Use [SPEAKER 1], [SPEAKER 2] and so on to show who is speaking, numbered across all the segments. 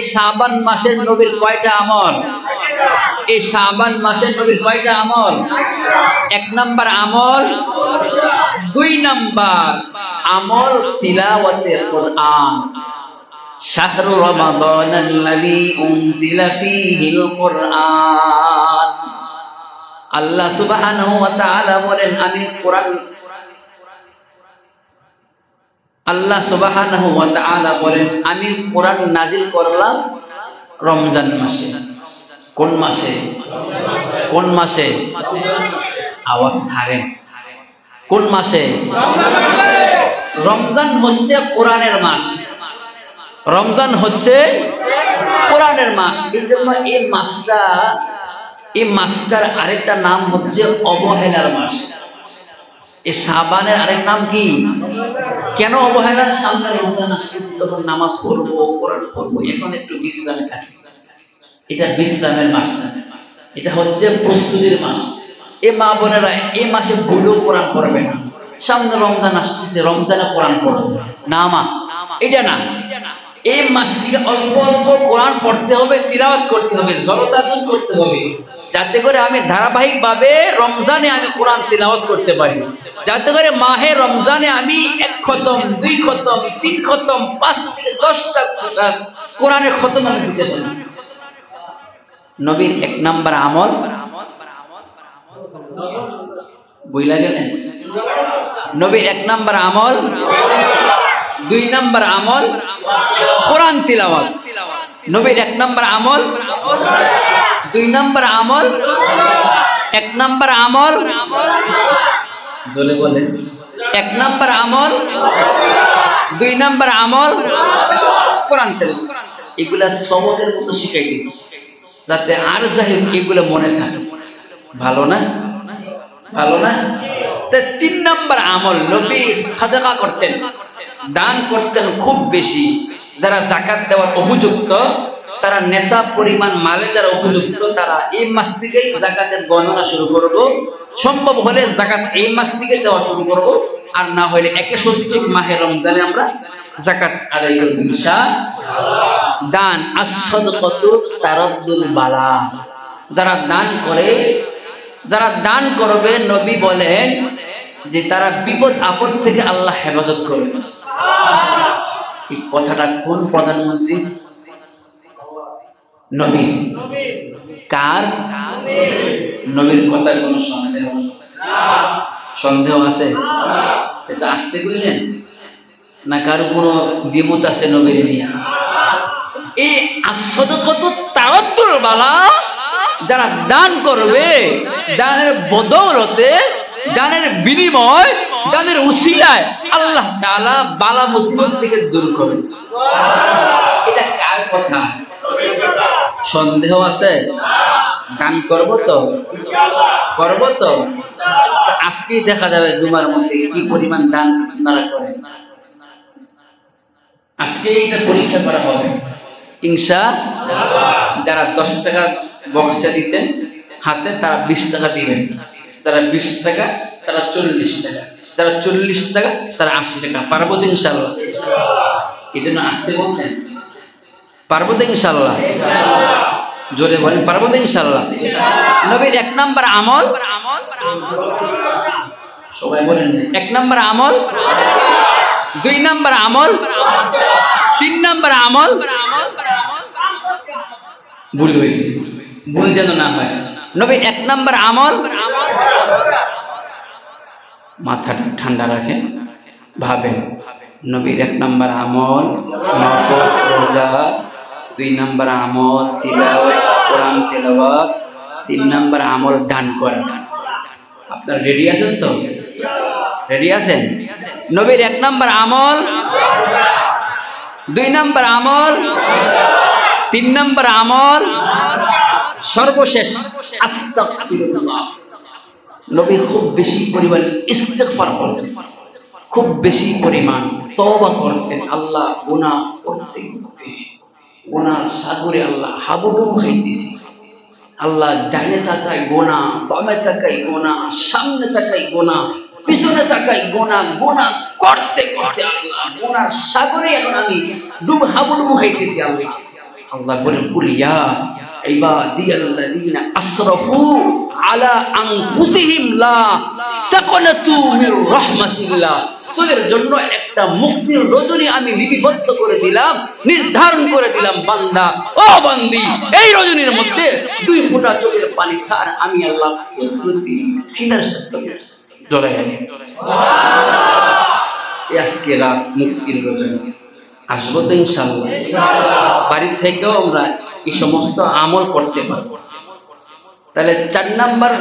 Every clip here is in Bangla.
[SPEAKER 1] এই শাবান মাসের নবীর কয়টা আমল এই শাবান মাসের নবীর কয়টা আমল এক নাম্বার আমল দুই নাম্বার আমল তিলাওয়াতে কোরআন শাহর রমাদান الذي أنزل فيه القرآن আল্লাহ সুবহানাহু ওয়া তাআলা বলেন আমি কোরআন আল্লাহ ওয়া বলেন, আমি কোরআন নাজিল করলাম রমজান মাসে। কোন মাসে? কোন মাসে? আওয়াজ ছাড়েন। কোন মাসে? রমজান হচ্ছে কোরআনের মাস। রমজান হচ্ছে কোরআনের মাস। এই জন্য এই মাসটা, এই মাসটার আরেকটা নাম হচ্ছে অবহেলার মাস। এই সাবানের আরেক নাম কি? কেন অবহেলার সামনে রমজান আসছে তখন নামাজ পড়ব, কোরআন পড়ব, এখন একটু বিশ্রামে থাকি। এটা বিশ্রামের মাস। এটা হচ্ছে প্রস্তুতির মাস। এ মা বোনেরা, এ মাসে ভুলেও কোরআন পড়বে না। সামনে রমজান আসতেছে, রমজানে কোরআন পড়ব না মা, এটা না। এই মাস থেকে অল্প অল্প কোরআন পড়তে হবে, তিলাওয়াত করতে হবে জলতাদুন করতে হবে। যাতে করে আমি ধারাবাহিক ভাবে রমজানে আমি কোরআন তিলাওয়াত করতে পারি। যাতে করে মাহে রমজানে আমি এক খতম, দুই খতম, তিন খতম, পাঁচ থেকে দশটা কোরআনের খতম আমি দিতে পারি। নবীর এক নাম্বার আমল। বুঝলা গেলেন? নবীর এক নাম্বার আমল। দুই নাম্বার আমল, কোরআন তিলাওয়াত। নবীর এক নাম্বার আমল, দুই নাম্বার আমল, এক নাম্বার আমল। এক নাম্বার আমল, দুই নাম্বার আমল, কোরআন এগুলা সবকের মতো শিখাই দিয়েছি যাতে আর হোক এগুলো মনে থাকে। ভালো না? ভালো না? তিন নাম্বার আমল, নবী সাদাকা করতেন। দান করতেন খুব বেশি। যারা জাকাত দেওয়ার উপযুক্ত, তারা নেশা পরিমাণ মালে যারা উপযুক্ত, তারা এই মাস থেকেই জাকাতের গণনা শুরু করব। সম্ভব হলে জাকাত এই মাস থেকে দেওয়া শুরু করব। আর না হলে একে সত্যি মাহে রমজানে আমরা জাকাত আদায় করব দান আসাদকত তারাদ্দুল বালা। যারা দান করে, যারা দান করবে, নবী বলেন যে তারা বিপদ আপদ থেকে আল্লাহ হেফাজত করবে। এই কথাটা কোন প্রধানমন্ত্রী? নবী কার? নবীর কথার কোন সন্দেহ আছে? সেটা আসতে না কারও কোনো দ্বিমত আছে নবীর নিয়ে? এই আসাদকত তারাদ্দুল বালা, যারা দান করবে, দানের বদৌলতে দানের বিনিময়, দানের উসিলায় আল্লাহ তাআলা বালা মুসিবত থেকে দূর করবে এটা কার কথা? সন্দেহ আছে? দান করব তো? করব তো? আজকেই দেখা যাবে জুমার মধ্যে কি পরিমাণ দান আপনারা করেন। আজকে এটা পরীক্ষা করা হবে। ইনশা যারা দশ টাকা বক্সে দিতেন, হাতে তারা বিশ টাকা দিবেন। যারা বিশ টাকা, তারা চল্লিশ টাকা। যারা চল্লিশ টাকা, তারা আশি টাকা। পারব তো ইনশাল্লাহ এই জন্য আসতে বলছেন? পারব তো ইনশাল্লাহ জোরে বলেন, পারব তো ইনশাল্লাহ নবীর এক নাম্বার আমল সবাই বলেন। এক নাম্বার আমল দুই নাম্বার আমল তিন নাম্বার আমল ভুল হয়েছে। ভুল যেন না হয়। নবী নাম্বার আমল। মাথাটা ঠান্ডা রাখেন ভাবেন। নবীর এক নম্বর আমল রোজা। দুই নম্বর আমল, তিলাওয়াত, কোরআন তেলাওয়াত। তিন নাম্বার আমল, দান করা। আপনারা রেডি আছেন তো? রেডি আছেন? নবীর এক নম্বর আমল, দুই নম্বর আমল, তিন নম্বর আমল, সর্বশেষ। নবী খুব বেশি পরিমাণ ইস্তেগফার করতেন। খুব বেশি পরিমাণ তওবা করতেন। আল্লাহ গুনাহ করতে করতে গুনাহ সাগরে আল্লাহ হাবুডুবু খাইতেছি। আল্লাহ ডানে তাকাই গোনা বামে তাকাই গোনা সামনে তাকাই গোনা পিছনে তাকাই গোনা গোনা করতে করতে আল্লাহ গোনার সাগরে এখন আমি ডুব হাবুডুবু খাইতেছি আল্লাহ। আল্লাহ বলেন, কুল ইবাদিয়াল্লাযীনা আসরাফু আলা আনফুসিহিম লা তাকনাতু মির রাহমাতিল্লাহ। তোদের জন্য একটা মুক্তির রজনী আমি লিপিবদ্ধ করে দিলাম, নির্ধারণ করে দিলাম, বান্দা, ও বান্দি, এই রজনীর মধ্যে দুই ফোঁটা চোখের পানি সার আমি আল্লাহ প্রতি সিনার আজকে রাত মুক্তির রজনী। আসব তো ইনশাল্লাহ বাড়ির থেকেও আমরা এই সমস্ত আমল করতে পারব। তাহলে চার নাম্বার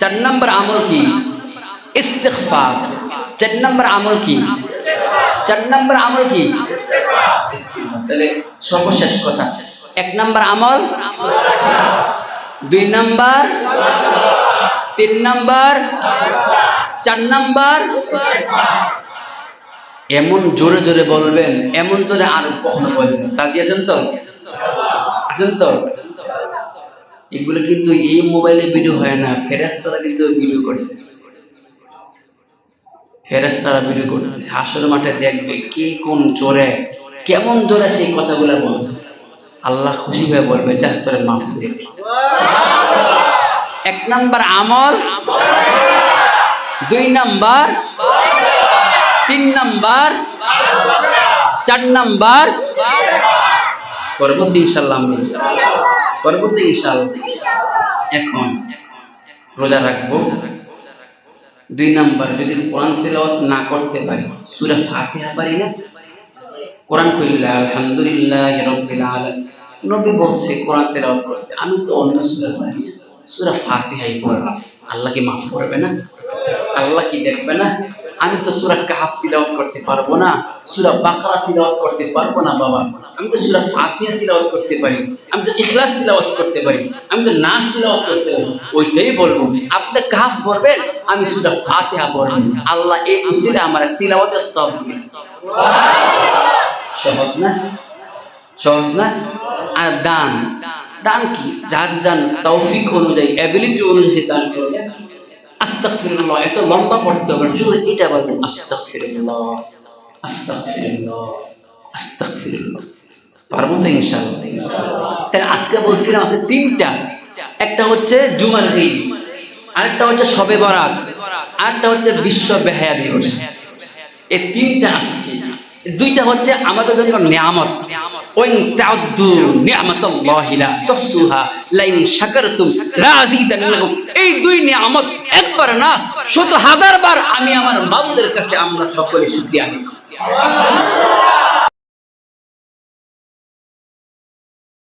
[SPEAKER 1] চার নাম্বার আমল কি? ইস্তেগফার। চার নাম্বার আমল কি? চার নাম্বার আমল কি? তাহলে সর্বশেষ কথা। এক নাম্বার আমল? দুই নাম্বার? তিন নাম্বার? চার নাম্বার? এমন জোরে জোরে বলবেন, এমন জোরে আর কখনো বলবেন। রাজি আছেন তো? আছেন তো? এগুলো কিন্তু এই মোবাইলে ভিডিও হয় না ফেরেস্তারা কিন্তু ভিডিও করতেছে। ফেরেস্তারা ভিডিও করতেছে। হাসর মাঠে দেখবে কে কোন জোরে, কেমন জোরে সেই কথাগুলো বলছে। আল্লাহ খুশি হয়ে বলবে, যা, তোরে মাফ দেবে এক নাম্বার আমল। দুই নাম্বার তিন নাম্বার, চার নাম্বার, পরবর্তী ইনশাল্লাহ পরবর্তী ইনশাল্লাহ এখন রোজা রাখব। দুই নাম্বার, যদি কোরআন তেলাওয়াত না করতে পারি, সূরা ফাতিহা পারি না? কোরআন কইলা আলহামদুলিল্লাহ রাব্বিল আলামিন। নবী বলছে কোরআন তেলাওয়াত করতে, আমি তো অন্য সূরা পারি। সূরা ফাতিহাই পড়লাম। আল্লাহ কি মাফ করবে না? আল্লাহ কি দেখবে না? আমি তো সূরা কাহাফ তিলাওয়াত করতে পারব না, সূরা বাকারা তিলাওয়াত করতে পারব না বাবা। আমি তো সূরা ফাতিহা তিলাওয়াত করতে পারি, আমি তো ইখলাস তিলাওয়াত করতে পারি, আমি তো নাস তিলাওয়াত করতে পারি। ওইটাই বলব। আপনি কাহাফ পড়বেন, আমি সূরা ফাতিহা পড়ব। আল্লাহ এই উসিলে আমার তিলাওয়াতের সব সহজ না? সহজ না? আর দান। দান কি? যার যান তৌফিক অনুযায়ী অ্যাবিলিটি অনুযায়ী দান করবে আস্তাগফিরুল্লাহ, এত লম্বা পড়তে হবে শুধু এটা বলবেন, আস্তাগফিরুল্লাহ আস্তাগফিরুল্লাহ আস্তাগফিরুল্লাহ। পারব তো ইনশাআল্লাহ? তাহলে আজকে বলছিলাম তিনটা। একটা হচ্ছে জুমার আরেকটা হচ্ছে শবে বরাত, আরেকটা হচ্ছে বিশ্ব বেহায়া দিবস। এই তিনটা আজকে। দুইটা হচ্ছে আমাদের জন্য নিয়ামত। ওয়াইন তাউদ্দু তুহসুহা, লাইন শাকারতুম এই দুই নিয়ামত একবার না শত হাজার বার আমি আমার বাবুদের কাছে আমরা সকলে আদায় করি।